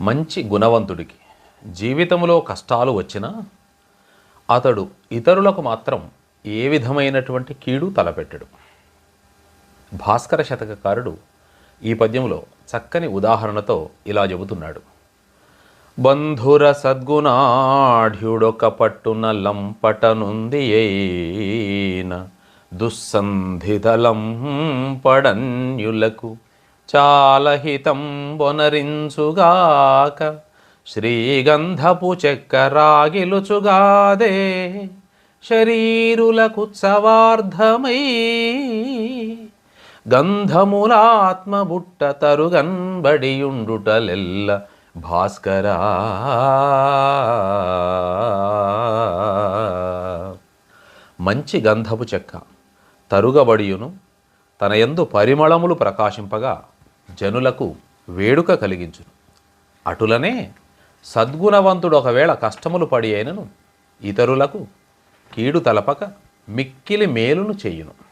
మంచి గుణవంతుడికి జీవితంలో కష్టాలు వచ్చినా అతడు ఇతరులకు మాత్రం ఏ విధమైనటువంటి కీడు తలపెట్టడు. భాస్కర శతకకారుడు ఈ పద్యంలో చక్కని ఉదాహరణతో ఇలా చెబుతున్నాడు. బంధుర సద్గుణాఢ్యుడొక పట్టున లంపటనుంది అయిన దుస్సంధితలంపడన్యులకు చాలహితం బొనరించుగాక శ్రీగంధపు చెక్క రాగిలుచుగాదే శరీరులకు సవార్ధమై గంధములాత్మ బుట్ట తరుగన్బడియుండుటలెల్ల భాస్కరా. మంచి గంధపు చెక్క తరుగబడియును తన యందు పరిమళములు ప్రకాశింపగా జనులకు వేడుక కలిగించును. అటులనే సద్గుణవంతుడు ఒకవేళ కష్టములు పడి అయినను ఇతరులకు కీడు తలపక మిక్కిలి మేలును చేయును.